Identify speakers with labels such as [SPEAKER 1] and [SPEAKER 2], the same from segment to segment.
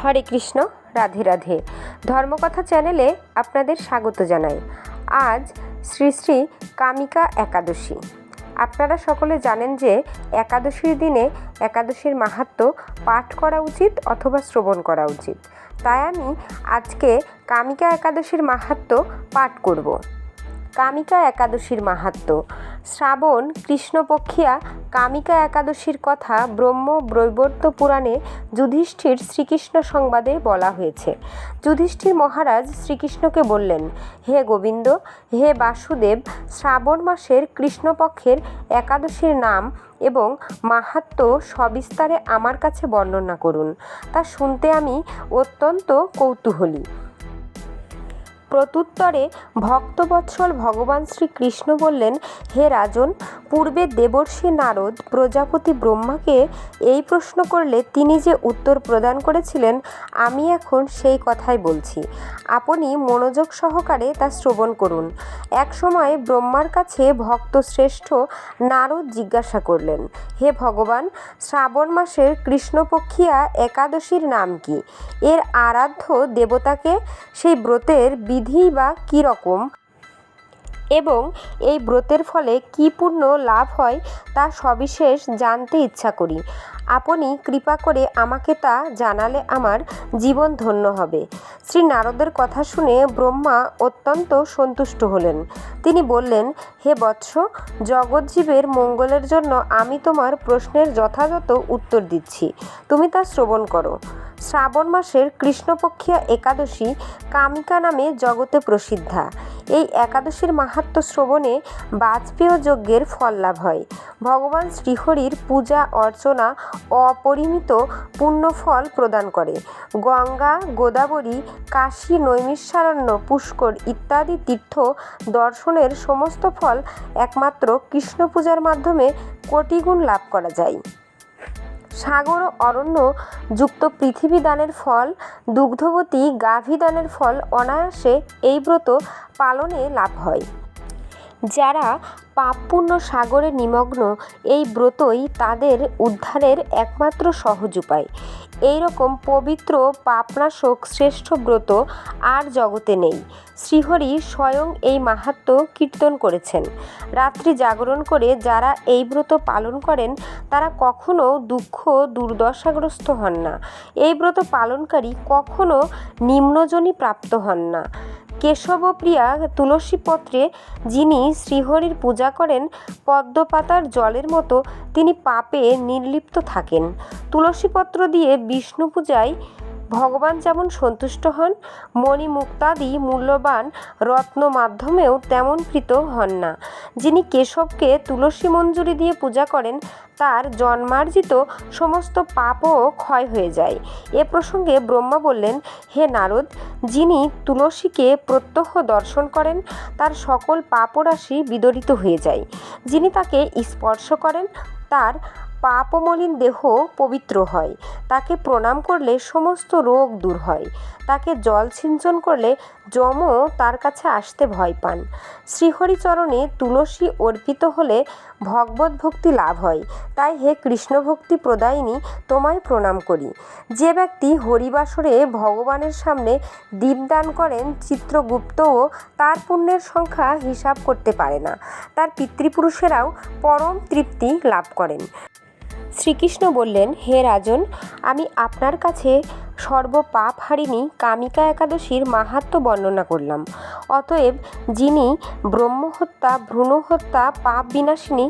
[SPEAKER 1] হরে কৃষ্ণ, রাধে রাধে। ধর্মকথা চ্যানেলে আপনাদের স্বাগত জানাই। আজ শ্রী শ্রী কামিকা একাদশী। আপনারা সকলে জানেন যে একাদশীর দিনে একাদশীর মাহাত্ম্য পাঠ করা উচিত অথবা শ্রবণ করা উচিত। তাই আমি আজকে কামিকা একাদশীর মাহাত্ম্য পাঠ করব। কামিকা একাদশীর মাহাত্ম্য শ্রাবণ, কৃষ্ণপক্ষিয়া, কামিকা একাদশীর কথা ব্রহ্ম বৈবর্ত পুরাণে যুধিষ্ঠির শ্রীকৃষ্ণ সংবাদে বলা হয়েছে। যুধিষ্ঠির মহারাজ শ্রীকৃষ্ণকে বললেন, হে গোবিন্দ, হে বাসুদেব, শ্রাবণ মাসের কৃষ্ণপক্ষের একাদশীর নাম এবং মাহাত্ম্য সবিস্তারে আমার কাছে বর্ণনা করুন। তা শুনতে আমি অত্যন্ত কৌতূহলী। প্রত্যুত্তরে ভক্তবৎসল ভগবান শ্রীকৃষ্ণ বললেন, হে রাজন, পূর্বে দেবর্ষি নারদ প্রজাপতি ব্রহ্মাকে এই প্রশ্ন করলে তিনি যে উত্তর প্রদান করেছিলেন, আমি এখন সেই কথাই বলছি। আপনি মনোযোগ সহকারে তা শ্রবণ করুন। এক সময় ব্রহ্মার কাছে ভক্ত শ্রেষ্ঠ নারদ জিজ্ঞাসা করলেন, হে ভগবান, শ্রাবণ মাসের কৃষ্ণপক্ষিয়া একাদশীর নাম কি? এর আরাধ্য দেবতাকে সেই ব্রতের বিধি বা কী রকম? এবং এই ব্রতের ফলে কী পূর্ণ লাভ হয় তা সবিশেষ জানতে ইচ্ছা করি। আপনি কৃপা করে আমাকে তা জানালে আমার জীবন ধন্য হবে। শ্রী নারদের কথা শুনে ব্রহ্মা অত্যন্ত সন্তুষ্ট হলেন। তিনি বললেন, হে বৎস, জগৎজীবের মঙ্গলের জন্য আমি তোমার প্রশ্নের যথাযথ উত্তর দিচ্ছি। তুমি তা শ্রবণ করো। শ্রাবণ মাসের কৃষ্ণপক্ষিয়া একাদশী কামিকা নামে জগতে প্রসিদ্ধা। এই একাদশীর মাহাত্ম্য শ্রবণে বাজপেয় যজ্ঞের ফল লাভ হয়। ভগবান শ্রীহরির পূজা, অর্চনা, অপরিমিত পুণ্যফল প্রদান করে। গঙ্গা, গোদাবরী, কাশী, নৈমিষারণ্য, পুষ্কর ইত্যাদি তীর্থ দর্শনের সমস্ত ফল একমাত্র কৃষ্ণ পূজার মাধ্যমে কোটিগুণ লাভ করা যায়। সাগর ও অরণ্য যুক্ত পৃথিবী দানের ফল, দুগ্ধবতী গাভী দানের ফল অনায়াসে এই ব্রত পালনে লাভ হয়। যারা পাপ পুণ্য সাগরে নিমগ্ন, এই ব্রতই তাদের উদ্ধারের একমাত্র সহজ উপায়। এই রকম পবিত্র পাপনাশক শ্রেষ্ঠ ব্রত আর জগতে নেই। শ্রীহরি স্বয়ং এই মাহাত্ম্য কীর্তন করেছেন। রাত্রি জাগরণ করে যারা এই ব্রত পালন করেন, তারা কখনো দুঃখ, দুর্দশাগ্রস্ত হন না। এই ব্রত পালনকারী কখনো নিম্নজনী প্রাপ্ত হন না। কেশবপ্রিয়া তুলসীপত্রে যিনি শ্রীহরির পূজা করেন, পদ্মপাতার জলের মতো তিনি পাপে নির্লিপ্ত থাকেন। তুলসীপত্র দিয়ে বিষ্ণু পূজায় ভগবান যেমন সন্তুষ্ট হন মণি মুক্তাদি মূল্যবান রত্ন মাধ্যমেও তেমন কৃত হন না। যিনি কেশবকে তুলসী মঞ্জুরি দিয়ে পূজা করেন, তার জন্মার্জিত সমস্ত পাপও ক্ষয় হয়ে যায়। এ প্রসঙ্গে ব্রহ্মা বললেন, হে নারদ, যিনি তুলসীকে প্রত্যহ দর্শন করেন, তার সকল পাপরাশি বিদরিত হয়ে যায়। যিনি তাকে স্পর্শ করেন, তার পাপমলিন দেহ পবিত্র হয়। তাকে প্রণাম করলে সমস্ত রোগ দূর হয়। তাকে জল সিঞ্চন করলে যম তার কাছে আসতে ভয় পান। শ্রীহরিচরণে তুলসী অর্পিত হলে ভগবত ভক্তি লাভ হয়। তাই হে কৃষ্ণ ভক্তি প্রদায়িনী, তোমায় প্রণাম করি। যে ব্যক্তি হরিবাসরে ভগবানের সামনে দীপদান করেন চিত্রগুপ্তও তার পুণ্যের সংখ্যা হিসাব করতে পারে না, তার পিতৃপুরুষেরাও পরম তৃপ্তি লাভ করেন। শ্রীকৃষ্ণ বললেন হে রাজন আমি আপনার কাছে সর্বপাপ হারিণী কামিকা একাদশীর মাহাত্ম্য বর্ণনা করলাম। অতএব যিনি ব্রহ্মহত্যা, ভ্রূণহত্যা, পাপ বিনাশিনী,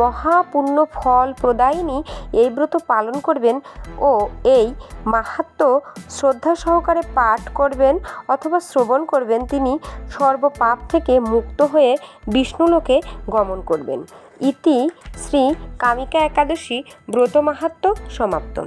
[SPEAKER 1] মহাপুণ্য ফল প্রদায়িনী এই ব্রত পালন করবেন ও এই মাহাত্ম্য শ্রদ্ধা সহকারে পাঠ করবেন অথবা শ্রবণ করবেন, তিনি সর্বপাপ থেকে মুক্ত হয়ে বিষ্ণুলোকে গমন করবেন। ইতি শ্রী কামিকা একাদশী ব্রত মাহাত্ম্য সমাপ্তম।